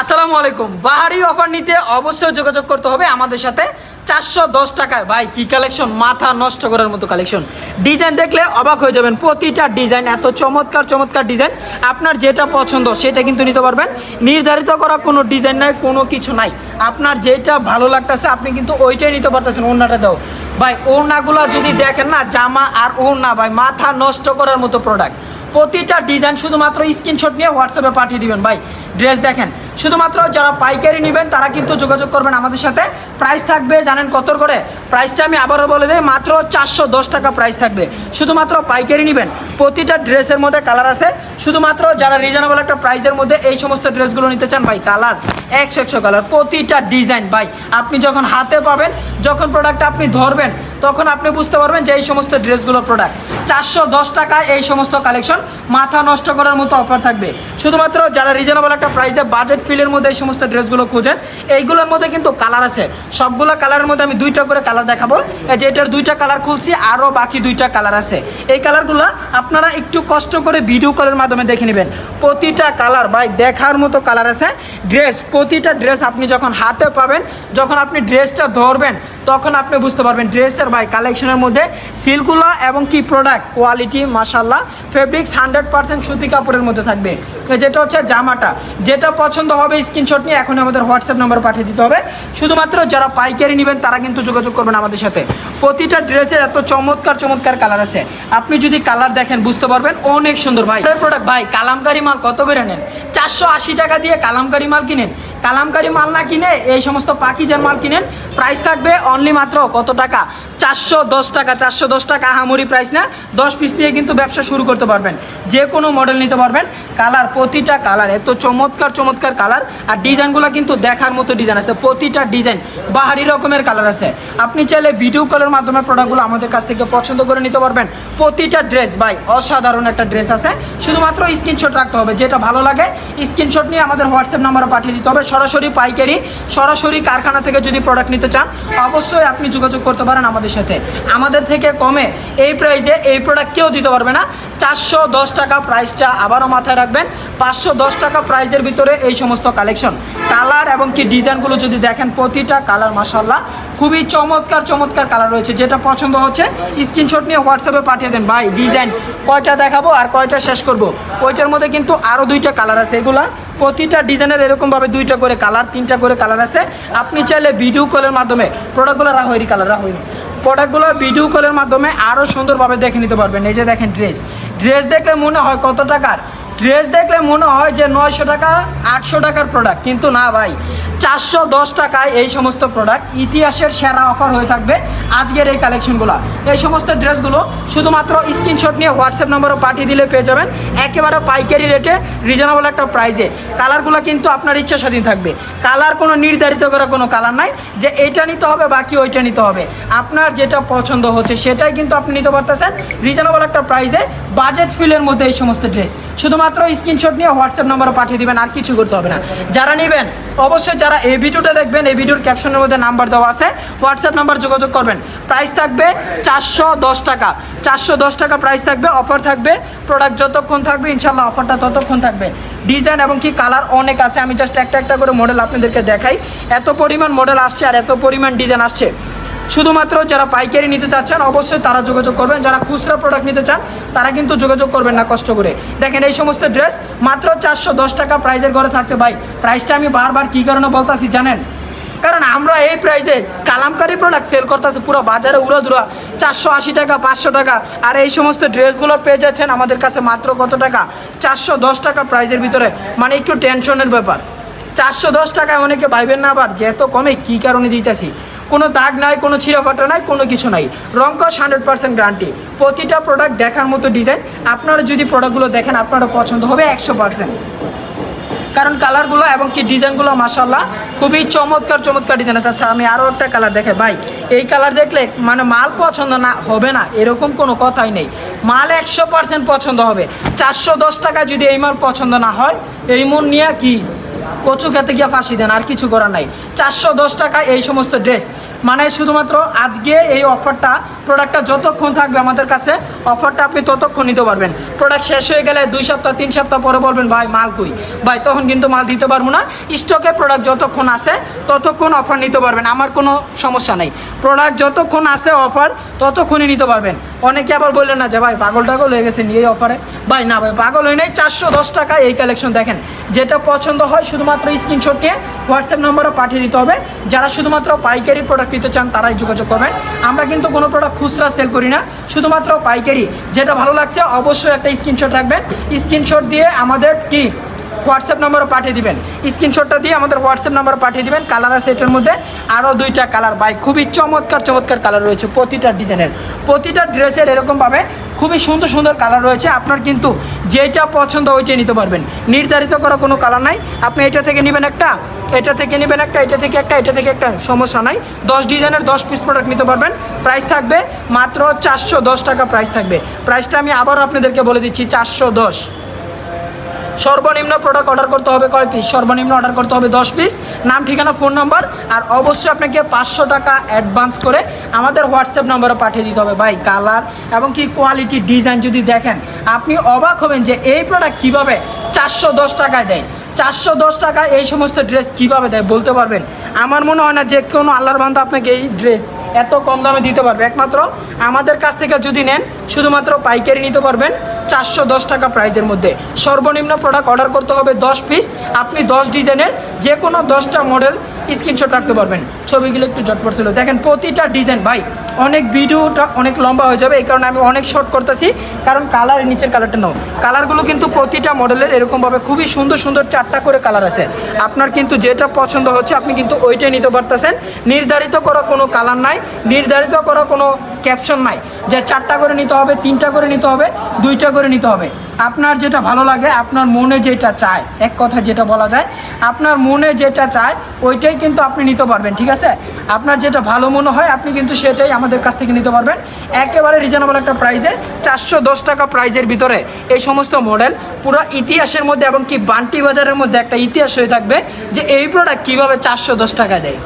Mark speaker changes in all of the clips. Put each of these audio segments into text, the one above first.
Speaker 1: আসসালামু আলাইকুম। বাহারি অফার নিতে অবশ্যই যোগাযোগ করতে হবে আমাদের সাথে। চারশো দশ টাকায়। ভাই, কি কালেকশন মাথা নষ্ট করার মতো কালেকশন ডিজাইন দেখলে অবাক হয়ে যাবেন। প্রতিটা ডিজাইন এত চমৎকার চমৎকার ডিজাইন আপনার যেটা পছন্দ সেটা কিন্তু নিতে পারবেন। নির্ধারিত করা কোনো ডিজাইন নাই, কোনো কিছু নাই। আপনার যেটা ভালো লাগতেছে, আপনি কিন্তু ওইটাই নিতে পারতেছেন। ওড়নাটা দাও। ভাই, ওড়নাগুলো যদি দেখেন না, জামা আর ওড়না, ভাই, মাথা নষ্ট করার মতো প্রোডাক্ট প্রতিটা ডিজাইন শুধুমাত্র স্ক্রিনশট নিয়ে হোয়াটসঅ্যাপে পাঠিয়ে দিবেন। ভাই ড্রেস দেখেন। শুধুমাত্র যারা পাইকারি নেবেন, তারা কিন্তু যোগাযোগ করবেন আমাদের সাথে। প্রাইস থাকবে, জানেন কত করে? প্রাইসটা আমি আবারও বলে দিই, মাত্র চারশো দশ টাকা প্রাইস থাকবে। শুধুমাত্র পাইকারি নেবেন। প্রতিটা ড্রেসের মধ্যে কালার আছে। শুধুমাত্র যারা রিজনেবল একটা প্রাইসের মধ্যে এই সমস্ত ড্রেসগুলো নিতে চান, ভাই, কালার, একশো একশো কালার, প্রতিটা ডিজাইন ভাই, আপনি যখন হাতে পাবেন, যখন প্রোডাক্টটা আপনি ধরবেন তখন আপনি বুঝতে পারবেন যে এই সমস্ত ড্রেসগুলো প্রোডাক্ট চারশো দশ টাকায় এই সমস্ত কালেকশন মাথা নষ্ট করার মতো অফার থাকবে। শুধুমাত্র যারা রিজনেবল একটা প্রাইস দেয় বাজেট ফিলের মধ্যে এই সমস্ত ড্রেসগুলো খোঁজেন, এইগুলোর মধ্যে কিন্তু কালার আছে। সবগুলো কালারের মধ্যে আমি দুইটা করে কালার দেখাবো। এই যে এটার দুইটা কালার খুলছি, আরও বাকি দুইটা কালার আছে। এই কালারগুলো আপনারা একটু কষ্ট করে ভিডিও কলের মাধ্যমে দেখে নেবেন। প্রতিটা কালার ভাই দেখার মতো কালার আছে। ড্রেস প্রতিটা ড্রেস আপনি যখন হাতে পাবেন, যখন আপনি ড্রেসটা ধরবেন তখন আপনি বুঝতে পারবেন ড্রেসের ভাই কালেকশনের মধ্যে সিল্কগুলো এবং কি প্রোডাক্ট কোয়ালিটি মাসাল্লাহ ফেব্রিক্স হান্ড্রেড পার্সেন্ট সুতি কাপড়ের মধ্যে থাকবে। যেটা হচ্ছে জামাটা, যেটা পছন্দ হবে স্ক্রিনশট নিয়ে এখন আমাদের হোয়াটসঅ্যাপ নাম্বার পাঠিয়ে দিতে হবে। শুধুমাত্র যারা পাইকারি নেবেন তারা কিন্তু যোগাযোগ করবেন আমাদের সাথে। প্রতিটা ড্রেসের এত চমৎকার চমৎকার কালার আছে। আপনি যদি কালার দেখেন বুঝতে পারবেন অনেক সুন্দর ভাই। প্রোডাক্ট ভাই, কালামকারি মাল কত করে নেন? চারশো আশি টাকা দিয়ে কালামকারি মাল কিনেন। কালামকারি মাল না কিনে এই সমস্ত পাখি যে মাল কিনেন প্রাইস থাকবে অনলি মাত্র কত টাকা? চারশো দশ টাকা, চারশো দশ টাকা আহামরি প্রাইস না, দশ পিস দিয়ে কিন্তু ব্যবসা শুরু করতে পারবেন। যে কোনো মডেল নিতে পারবেন। কালার প্রতিটা কালার এত চমৎকার চমৎকার কালার আর ডিজাইনগুলো কিন্তু দেখার মতো ডিজাইন আছে, প্রতিটা ডিজাইন বাহারি রকমের কালার আছে। আপনি চাইলে ভিডিও কলের মাধ্যমে প্রোডাক্টগুলো আমাদের কাছ থেকে পছন্দ করে নিতে পারবেন। প্রতিটা ড্রেস ভাই, অসাধারণ একটা ড্রেস আছে। শুধুমাত্র স্ক্রিনশট রাখতে হবে, যেটা ভালো লাগে স্ক্রিনশট নিয়ে আমাদের হোয়াটসঅ্যাপ নাম্বারে পাঠিয়ে দিতে হবে। সরাসরি পাইকারি, সরাসরি কারখানা থেকে যদি প্রোডাক্ট নিতে চান, অবশ্যই আপনি যোগাযোগ করতে পারেন আমাদের সাথে। আমাদের থেকে কমে এই প্রাইসে এই প্রোডাক্ট কেউ দিতে পারবে না। চারশো দশ টাকা প্রাইসটা আবারও মাথায় রাখবেন। পাঁচশো দশ টাকা প্রাইসের ভিতরে এই সমস্ত কালেকশন কালার এবং কি ডিজাইনগুলো যদি দেখেন, প্রতিটা কালার মাসাল্লাহ খুবই চমৎকার চমৎকার কালার রয়েছে। যেটা পছন্দ হচ্ছে স্ক্রিনশট নিয়ে হোয়াটসঅ্যাপে পাঠিয়ে দেন। ভাই ডিজাইন কয়টা দেখাবো আর কয়টা শেষ করব? ওইটার মধ্যে কিন্তু আরও দুইটা কালার আছে। এগুলা প্রতিটা ডিজাইনের এরকমভাবে দুইটা করে কালার তিনটা করে কালার আছে। আপনি চাইলে ভিডিও কলের মাধ্যমে প্রোডাক্টগুলো রাহরি কালার রাহরি প্রোডাক্টগুলো ভিডিও কলের মাধ্যমে আরও সুন্দরভাবে দেখে নিতে পারবেন। এই যে দেখেন ড্রেস ড্রেস দেখলে মনে হয় কত টাকার? ড্রেস দেখলে মনে হয় যে নয়শো টাকা, আটশো টাকার প্রোডাক্ট কিন্তু না ভাই চারশো দশ টাকায় এই সমস্ত প্রোডাক্ট ইতিহাসের সেরা অফার হয়ে থাকবে আজকের এই কালেকশনগুলো এই সমস্ত ড্রেসগুলো শুধুমাত্র স্ক্রিনশট নিয়ে হোয়াটসঅ্যাপ নম্বরে পাঠিয়ে দিলে পেয়ে যাবেন। একেবারে পাইকারি রেটে রিজনেবল একটা প্রাইসে কালারগুলো কিন্তু আপনার ইচ্ছা স্বাধীন থাকবে। কালার কোনো নির্ধারিত করা কোনো কালার নাই যে এইটা নিতে হবে বাকি ওইটা নিতে হবে। আপনার যেটা পছন্দ হচ্ছে সেটাই কিন্তু আপনি নিতে পারতেছেন। রিজনেবল একটা প্রাইসে বাজেট ফিলের মধ্যে এই সমস্ত ড্রেস শুধুমাত্র স্ক্রিনশট নিয়ে হোয়াটসঅ্যাপ নম্বরে পাঠিয়ে দিবেন, আর কিছু করতে হবে না। যারা নেবেন অবশ্যই যারা এই ভিডিওটা দেখবেন, এই ভিডিওর ক্যাপশনের মধ্যে নাম্বার দেওয়া আছে হোয়াটসঅ্যাপ নাম্বার যোগাযোগ করবেন। প্রাইস থাকবে চারশো দশ টাকা। চারশো দশ টাকা প্রাইস থাকবে অফার থাকবে প্রোডাক্ট যতক্ষণ থাকবে ইনশাল্লাহ অফারটা ততক্ষণ থাকবে। ডিজাইন এবং কি কালার অনেক আছে, আমি জাস্ট একটা একটা করে মডেল আপনাদেরকে দেখাই। এত পরিমাণ মডেল আসছে আর এত পরিমাণ ডিজাইন আসছে। শুধুমাত্র যারা পাইকারি নিতে চাচ্ছেন, অবশ্যই তারা যোগাযোগ করবেন। যারা খুচরা প্রোডাক্ট নিতে চান, তারা কিন্তু যোগাযোগ করবেন না কষ্ট করে। দেখেন এই সমস্ত ড্রেস মাত্র চারশো দশ টাকা প্রাইজের ঘরে থাকছে। ভাই প্রাইসটা আমি বারবার কী কারণে বলতাছি জানেন? কারণ আমরা এই প্রাইসে কালামকারি প্রোডাক্ট সেল করতেছি, পুরো বাজারে উড়া দুরা চারশো আশি টাকা, পাঁচশো টাকা। আর এই সমস্ত ড্রেসগুলো পেয়ে যাচ্ছেন আমাদের কাছে মাত্র কত টাকা? চারশো দশ টাকা প্রাইজের ভিতরে। মানে একটু টেনশনের ব্যাপার। চারশো দশ টাকায় অনেকে ভাইবেন না, আবার যে এত কমে কী কারণে দিতেছি? কোনো দাগ নাই, কোনো ছিঁড়াফাটা নাই, কোনো কিছু নাই। রঙ্কস হান্ড্রেড পার্সেন্ট গ্যারান্টি প্রতিটা প্রোডাক্ট দেখার মতো ডিজাইন আপনারা যদি প্রোডাক্টগুলো দেখেন আপনারা পছন্দ হবে একশো পার্সেন্ট কারণ কালারগুলো এবং কি ডিজাইনগুলো মাসাল্লাহ খুবই চমৎকার চমৎকার ডিজাইন আছে। আচ্ছা আমি আরও একটা কালার দেখে ভাই, এই কালার দেখলে মানে মাল পছন্দ না, হবে না, এরকম কোনো কথাই নেই। মাল একশো পার্সেন্ট পছন্দ হবে। চারশো দশ টাকা যদি এই মাল পছন্দ না হয়, এই মন নিয়ে কি কচু খেতে গিয়ে ফাঁসি দেন, আর কিছু করার নাই। চারশো দশ টাকা এই সমস্ত ড্রেস মানে শুধুমাত্র আজকে এই অফারটা প্রোডাক্টটা যতক্ষণ থাকবে আমাদের কাছে, অফারটা আপনি ততক্ষণ নিতে পারবেন। প্রোডাক্ট শেষ হয়ে গেলে দুই সপ্তাহ, তিন সপ্তাহ পরে বলবেন, ভাই, মাল কই? ভাই, তখন কিন্তু মাল দিতে পারব না। স্টকে প্রোডাক্ট যতক্ষণ আসে ততক্ষণ অফার নিতে পারবেন। আমার কোনো সমস্যা নেই। প্রোডাক্ট যতক্ষণ আসে অফার ততক্ষণই নিতে পারবেন। অনেকে আবার বললেন না যে, ভাই, পাগল টাগল হয়ে গেছেন এই অফারে ভাই, না, ভাই, পাগল হয়ে নেই। চারশো দশ টাকা এই কালেকশন দেখেন। যেটা পছন্দ হয় শুধুমাত্র স্ক্রিনশট নিয়ে হোয়াটসঅ্যাপ নাম্বারও পাঠিয়ে দিতে হবে। যারা শুধুমাত্র পাইকারি প্রোডাক্ট নিতে চান, তারাই যোগাযোগ করবেন। আমরা কিন্তু কোনো প্রোডাক্ট খুচরা সেল করি না। শুধুমাত্র পাইকারি। যেটা ভালো লাগছে, অবশ্যই একটা স্ক্রিনশট রাখবেন। স্ক্রিনশট দিয়ে আমাদের কি হোয়াটসঅ্যাপ নাম্বারে পাঠিয়ে দিবেন। স্ক্রিনশটটা দিয়ে আমাদের হোয়াটসঅ্যাপ নাম্বারে পাঠিয়ে দিবেন। কালার আছে এটার মধ্যে। আরও দুইটা কালার বাই। খুবই চমৎকার চমৎকার কালার রয়েছে প্রতিটা ডিজাইনের। প্রতিটা ড্রেসের এরকমভাবে খুবই সুন্দর সুন্দর কালার রয়েছে। আপনার কিন্তু যেটা পছন্দ ওইটাই নিতে পারবেন। নির্ধারিত করা কোনো কালার নাই। আপনি এটা থেকে নেবেন একটা, এটা থেকে নেবেন একটা, এটা থেকে একটা, এটা থেকে একটা, সমস্যা নাই। দশ ডিজাইনের দশ পিস প্রোডাক্ট নিতে পারবেন। প্রাইস থাকবে মাত্র চারশো দশ টাকা প্রাইস থাকবে। প্রাইসটা আমি আবারও আপনাদেরকে বলে দিচ্ছি, চারশো দশ। সর্বনিম্ন প্রোডাক্ট অর্ডার করতে হবে কয় পিস সর্বনিম্ন অর্ডার করতে হবে দশ পিস নাম, ঠিকানা ফোন নাম্বার আর অবশ্যই আপনাকে পাঁচশো টাকা অ্যাডভান্স করে আমাদের হোয়াটসঅ্যাপ নাম্বারে পাঠিয়ে দিতে হবে। ভাই কালার এবং কি কোয়ালিটি ডিজাইন যদি দেখেন, আপনি অবাক হবেন যে এই প্রোডাক্ট কীভাবে চারশো দশ টাকায় দেয়। চারশো দশ টাকা এই সমস্ত ড্রেস কীভাবে দেয় বলতে পারবেন? আমার মনে হয় না যে কোনো আল্লাহর বান্ধব আপনাকে এই ড্রেস এত কম দামে দিতে পারবে। একমাত্র আমাদের কাছ থেকে যদি নেন, শুধুমাত্র পাইকারি নিতে পারবেন। চারশো দশ টাকা প্রাইজের মধ্যে। সর্বনিম্ন প্রোডাক্ট অর্ডার করতে হবে দশ পিস আপনি দশ ডিজাইনের যে কোনো দশটা মডেল স্ক্রিনশট রাখতে পারবেন। ছবিগুলো একটু জটপট ছিল দেখেন, প্রতিটা ডিজাইন ভাই অনেক ভিডিওটা অনেক লম্বা হয়ে যাবে, এই কারণে আমি অনেক শর্ট করতেছি, কারণ কালার নিচের কালারটা নাও কালারগুলো কিন্তু প্রতিটা মডেলের এরকমভাবে খুবই সুন্দর সুন্দর চারটা করে কালার আছে। আপনার কিন্তু যেটা পছন্দ হচ্ছে, আপনি কিন্তু ওইটাই নিতে পারতেছেন। নির্ধারিত করা কোনো কালার নাই, নির্ধারিত করা কোনো ক্যাপশন নাই। যে চারটা করে নিতে হবে, তিনটা করে নিতে হবে, দুইটা করে নিতে হবে। আপনার যেটা ভালো লাগে, আপনার মনে যেটা চায়, এক কথা যেটা বলা যায়, আপনার মনে যেটা চায়, ওইটাই কিন্তু আপনি নিতে পারবেন, ঠিক আছে? আপনার যেটা ভালো মনে হয়, আপনি কিন্তু সেটাই আমাদের কাছ থেকে নিতে পারবেন। একেবারে রিজনেবল একটা প্রাইসে চারশো দশ টাকা প্রাইসের ভিতরে এই সমস্ত মডেল পুরো ইতিহাসের মধ্যে এবং কি বান্টি বাজারের মধ্যে একটা ইতিহাস হয়ে থাকবে যে এই প্রোডাক্ট কীভাবে চারশো দশ টাকা দেয়।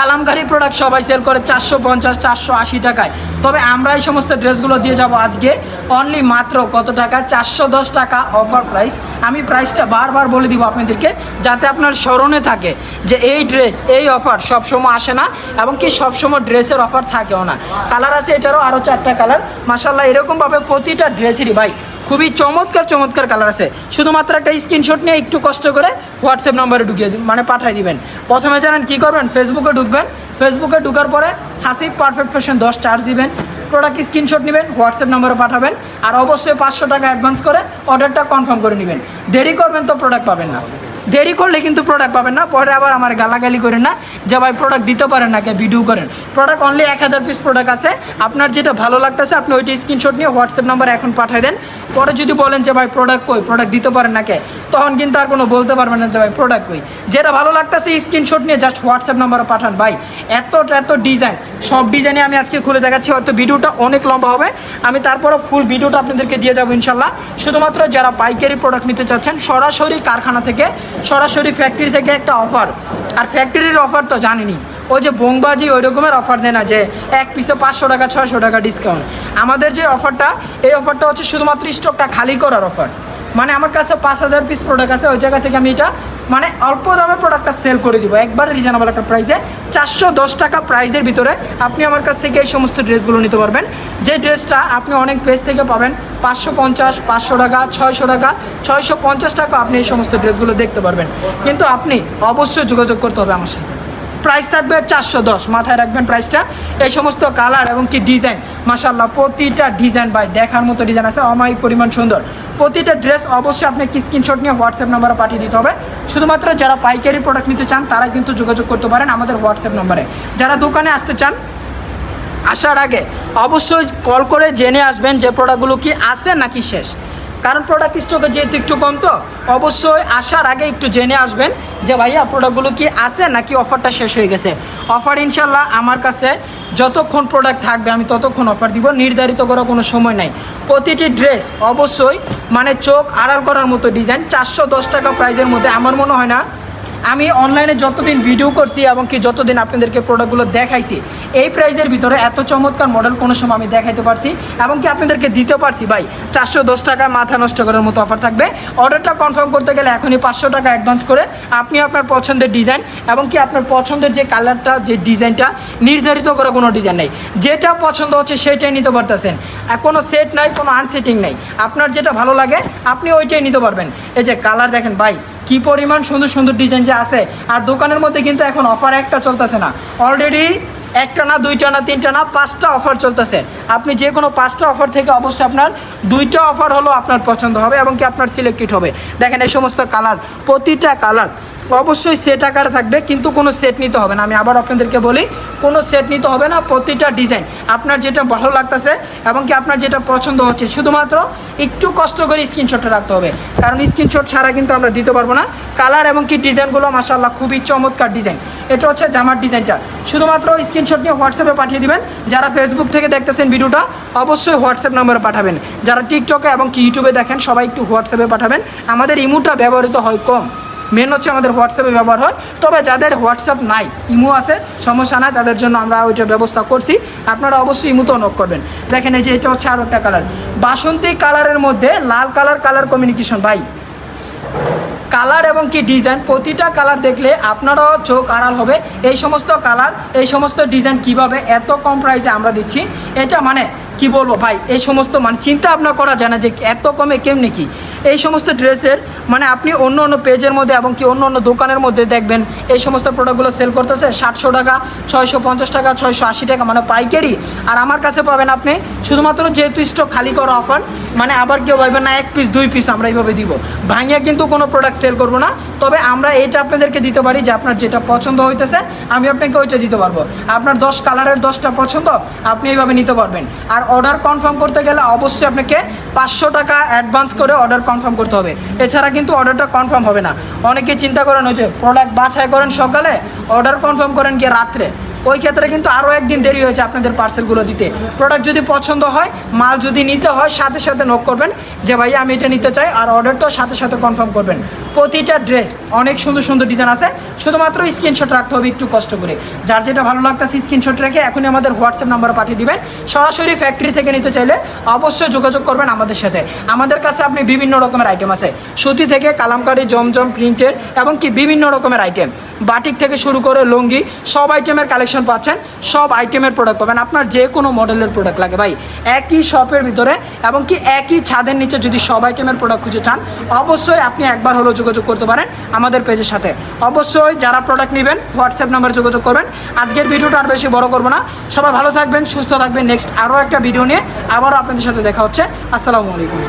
Speaker 1: কালামকারী প্রোডাক্ট সবাই সেল করে চারশো পঞ্চাশ, চারশো আশি টাকায়। তবে আমরা এই সমস্ত ড্রেসগুলো দিয়ে যাব আজকে। অনলি মাত্র কত টাকা? চারশো দশ টাকা অফার প্রাইস আমি প্রাইসটা বারবার বলে দিব আপনাদেরকে, যাতে আপনার স্মরণে থাকে যে এই ড্রেস এই অফার সবসময় আসে না এবং কি সবসময় ড্রেসের অফার থাকেও না। কালার আছে এটারও আরও চারটা কালার মাসাল্লাহ এরকমভাবে প্রতিটা ড্রেসেরই ভাই খুবই চমৎকার চমৎকার কালার আছে। শুধুমাত্র একটা স্ক্রিনশট নিয়ে একটু কষ্ট করে হোয়াটসঅ্যাপ নম্বরে ঢুকিয়ে মানে পাঠিয়ে দিবেন। প্রথমে জানেন কী করবেন? ফেসবুকে ঢুকবেন। ফেসবুকে ঢুকার পরে হাসিব পারফেক্ট ফ্যাশন দশ চার্জ দিবেন। প্রোডাক্ট স্ক্রিনশট নেবেন হোয়াটসঅ্যাপ নম্বরে পাঠাবেন। আর অবশ্যই পাঁচশো টাকা অ্যাডভান্স করে অর্ডারটা কনফার্ম করে নেবেন। দেরি করবেন তো প্রোডাক্ট পাবেন না। দেরি করলে কিন্তু প্রোডাক্ট পাবেন না, পরে আবার আমার গালাগালি করেন না, যে ভাই প্রোডাক্ট দিতে পারেন না, কে ভিডিও করেন। প্রোডাক্ট অনলি এক হাজার পিস প্রোডাক্ট আছে। আপনার যেটা ভালো লাগতেছে, আপনি ওইটা স্ক্রিনশট নিয়ে হোয়াটসঅ্যাপ নাম্বারে এখন পাঠিয়ে দেন। পরে যদি বলেন যে ভাই প্রোডাক্ট কই প্রোডাক্ট দিতে পারেন না কে, তখন কিন্তু আর কোনো বলতে পারবেন না যে ভাই প্রোডাক্ট কই। যেটা ভালো লাগতেছে স্ক্রিনশট নিয়ে জাস্ট হোয়াটসঅ্যাপ নাম্বারে পাঠান। ভাই এত এত ডিজাইন সব ডিজাইনে আমি আজকে খুলে দেখাচ্ছি, হয়তো ভিডিওটা অনেক লম্বা হবে। আমি তারপরও ফুল ভিডিওটা আপনাদেরকে দিয়ে যাব ইনশাল্লাহ। শুধুমাত্র যারা পাইকারি প্রোডাক্ট নিতে চাচ্ছেন, সরাসরি কারখানা থেকে সরাসরি ফ্যাক্টরি থেকে একটা অফার আর ফ্যাক্টরির অফার তো জানিনি। ওই যে বোংবাজি ওই রকমের অফার দেয় না যে এক পিসে পাঁচশো টাকা, ছয়শো টাকা ডিসকাউন্ট আমাদের যে অফারটা এই অফারটা হচ্ছে শুধুমাত্র স্টকটা খালি করার অফার মানে আমার কাছে পাঁচ হাজার পিস প্রোডাক্ট আছে, ওই জায়গা থেকে আমি এটা মানে অল্প দামে প্রোডাক্টটা সেল করে দিব। একবারে রিজনেবল একটা প্রাইসে চারশো দশ টাকা প্রাইসের ভিতরে আপনি আমার কাছ থেকে এই সমস্ত ড্রেসগুলো নিতে পারবেন। যে ড্রেসটা আপনি অনেক পেজ থেকে পাবেন, পাঁচশো পঞ্চাশ, পাঁচশো টাকা, ছয়শো টাকা, ছয়শো পঞ্চাশ টাকা আপনি এই সমস্ত ড্রেসগুলো দেখতে পারবেন। কিন্তু আপনি অবশ্যই যোগাযোগ করতে হবে আমার সাথে। প্রাইস থাকবে চারশো দশ। মাথায় রাখবেন প্রাইসটা এই সমস্ত কালার এবং কি ডিজাইন মাসাল্লাহ প্রতিটা ডিজাইন বাই দেখার মতো ডিজাইন আছে, অমায়িক পরিমাণ সুন্দর। প্রতিটা ড্রেস অবশ্যই আপনাকে স্ক্রিনশট নিয়ে হোয়াটসঅ্যাপ নাম্বারে পাঠিয়ে দিতে হবে। শুধুমাত্র যারা পাইকারি প্রোডাক্ট নিতে চান তারা কিন্তু যোগাযোগ করতে পারেন আমাদের হোয়াটসঅ্যাপ নাম্বারে যারা দোকানে আসতে চান, আসার আগে অবশ্যই কল করে জেনে আসবেন যে প্রোডাক্টগুলো কি আছে নাকি শেষ। কারণ প্রোডাক্ট স্টকে যেহেতু একটু কম তো, অবশ্যই আসার আগে একটু জেনে আসবেন যে ভাইয়া প্রোডাক্টগুলো কি আছে নাকি অফারটা শেষ হয়ে গেছে। অফার ইনশাল্লাহ আমার কাছে যতক্ষণ প্রোডাক্ট থাকবে আমি ততক্ষণ অফার দিব, নির্ধারিত করার কোনো সময় নাই। প্রতিটি ড্রেস অবশ্যই মানে চোখ আড়াল করার মতো ডিজাইন চারশো দশ টাকা প্রাইজের মধ্যে, আমার মনে হয় না আমি অনলাইনে যতদিন ভিডিও করছি এবং কি যতদিন আপনাদেরকে প্রোডাক্টগুলো দেখাইছি, এই প্রাইজের ভিতরে এত চমৎকার মডেল কোনো সময় আমি দেখাইতে পারছি এবং কি আপনাদেরকে দিতে পারছি, ভাই, চারশো দশ টাকা মাথা নষ্ট করার মতো অফার থাকবে। অর্ডারটা কনফার্ম করতে গেলে এখনই পাঁচশো টাকা অ্যাডভান্স করে আপনি আপনার পছন্দের ডিজাইন এবং কি আপনার পছন্দের যে কালারটা যে ডিজাইনটা নির্ধারিত করা কোনো ডিজাইন নেই। যেটা পছন্দ হচ্ছে সেটাই নিতে পারতেছেন। কোনো সেট নাই, কোনো আনসেটিং নাই। আপনার যেটা ভালো লাগে, আপনি ওইটাই নিতে পারবেন। এই যে কালার দেখেন, ভাই কি পরিমাণ সুন্দর সুন্দর ডিজাইন যে আছে, আর দোকানের মধ্যে কিন্তু এখন অফার একটা চলতেছে না। অলরেডি একটা না, দুইটা না, তিনটা না, পাঁচটা অফার চলতেছে। আপনি যে কোনো পাঁচটা অফার থেকে অবশ্যই আপনার দুইটা অফার হলো আপনার পছন্দ হবে এবং কি আপনার সিলেক্টেড হবে। দেখেন এই সমস্ত কালার প্রতিটা কালার অবশ্যই সেট আকারে থাকবে, কিন্তু কোনো সেট নিতে হবে না। আমি আবার আপনাদেরকে বলি, কোনো সেট নিতে হবে না, প্রতিটা ডিজাইন আপনার যেটা ভালো লাগতেছে এবং কি আপনার যেটা পছন্দ হচ্ছে, শুধুমাত্র একটু কষ্ট করে স্ক্রিনশটটা রাখতে হবে। কারণ স্ক্রিনশট ছাড়া কিন্তু আমরা দিতে পারব না। কালার এবং কি ডিজাইনগুলো মাসাল্লাহ খুবই চমৎকার ডিজাইন এটা হচ্ছে জামার ডিজাইনটা। শুধুমাত্র স্ক্রিনশট নিয়ে হোয়াটসঅ্যাপে পাঠিয়ে দিবেন। যারা ফেসবুক থেকে দেখতেছেন ভিডিওটা, অবশ্যই হোয়াটসঅ্যাপ নম্বরে পাঠাবেন। যারা টিকটকে এবং কি ইউটিউবে দেখেন, সবাই একটু হোয়াটসঅ্যাপে পাঠাবেন। আমাদের ইমোটা ব্যবহৃত হয় কম। মেন হচ্ছে আমাদের হোয়াটসঅ্যাপে ব্যবহার হয়। তবে যাদের হোয়াটসঅ্যাপ নাই, ইমো আছে, সমস্যা নাই, তাদের জন্য আমরা ওইটা ব্যবস্থা করছি। আপনারা অবশ্যই ইমোতেও নক করবেন। দেখেন এই যে এটা হচ্ছে আরও একটা কালার বাসন্তী কালারের মধ্যে লাল কালার কালার কমিউনিকেশন ভাই। কালার এবং কি ডিজাইন প্রতিটা কালার দেখলে আপনারাও চোখ আড়াল হবে। এই সমস্ত কালার এই সমস্ত ডিজাইন কীভাবে, এত কম প্রাইসে আমরা দিচ্ছি। এটা মানে কি বলব ভাই, এই সমস্ত মানে চিন্তা ভাবনা করা যায় না যে এত কমে কেমনি কি। এই সমস্ত ড্রেসের মানে আপনি অন্য অন্য পেজের মধ্যে এবং কি অন্য অন্য দোকানের মধ্যে দেখবেন, এই সমস্ত প্রোডাক্টগুলো সেল করতেছে, সাতশো টাকা, ছয়শো পঞ্চাশ টাকা, ছয়শো আশি টাকা মানে পাইকারি। আর আমার কাছে পাবেন আপনি শুধুমাত্র যেহেতু স্টক খালি করা অফার মানে আবার কেউ ভাববেন না, এক পিস দুই পিস আমরা এইভাবে দিব। ভাঙিয়ে কিন্তু কোনো প্রোডাক্ট সেল করব না, তবে আমরা এটা আপনাদেরকে দিতে পারি যে আপনার যেটা পছন্দ হইতেছে, আমি আপনাকে ওইটা দিতে পারব। আপনার দশ কালারের দশটা পছন্দ, আপনি এইভাবে নিতে পারবেন। আর অর্ডার কনফার্ম করতে গেলে অবশ্যই আপনাকে পাঁচশো টাকা অ্যাডভান্স করে অর্ডার কনফার্ম করতে হবে। এছাড়া কিন্তু অর্ডারটা কনফার্ম হবে না। অনেকে চিন্তা করেন ওই যে প্রোডাক্ট বাছাই করেন সকালে অর্ডার কনফার্ম করেন গিয়ে রাত্রে। ওই ক্ষেত্রে কিন্তু আরও একদিন দেরি হয়েছে আপনাদের পার্সেলগুলো দিতে। প্রোডাক্ট যদি পছন্দ হয়, মাল যদি নিতে হয়, সাথে সাথে নোট করবেন যে ভাই আমি এটা নিতে চাই আর অর্ডারটাও সাথে সাথে কনফার্ম করবেন। প্রতিটা ড্রেস অনেক সুন্দর সুন্দর ডিজাইন আছে, শুধুমাত্র স্ক্রিনশট রাখতে হবে একটু কষ্ট করে। যার যেটা ভালো লাগতেছে স্ক্রিনশট রেখে এখনই আমাদের হোয়াটসঅ্যাপ নাম্বার পাঠিয়ে দিবেন। সরাসরি ফ্যাক্টরি থেকে নিতে চাইলে অবশ্যই যোগাযোগ করবেন আমাদের সাথে। আমাদের কাছে আপনি বিভিন্ন রকমের আইটেম আছে। সুতি থেকে কালামকারি, জমজম, প্রিন্টের এবং কি বিভিন্ন রকমের আইটেম বাটিক থেকে শুরু করে লুঙ্গি, সব আইটেমের কালেকশন পাচ্ছেন, সব আইটেমের প্রোডাক্ট পাবেন। আপনার যে কোনো মডেলের প্রোডাক্ট লাগে ভাই। একই শপের ভিতরে এবং কি একই ছাদের নিচে যদি সব আইটেমের প্রোডাক্ট খুঁজে চান, অবশ্যই আপনি একবার হলেও যোগাযোগ করতে পারেন আমাদের পেজের সাথে। অবশ্যই যারা প্রোডাক্ট নেবেন হোয়াটসঅ্যাপ নাম্বারে যোগাযোগ করবেন। আজকের ভিডিওটা আর বেশি বড় করব না। সবাই ভালো থাকবেন, সুস্থ থাকবেন। নেক্সট আরও একটা ভিডিও নিয়ে আবারও আপনাদের সাথে দেখা হচ্ছে। আসসালামু আলাইকুম।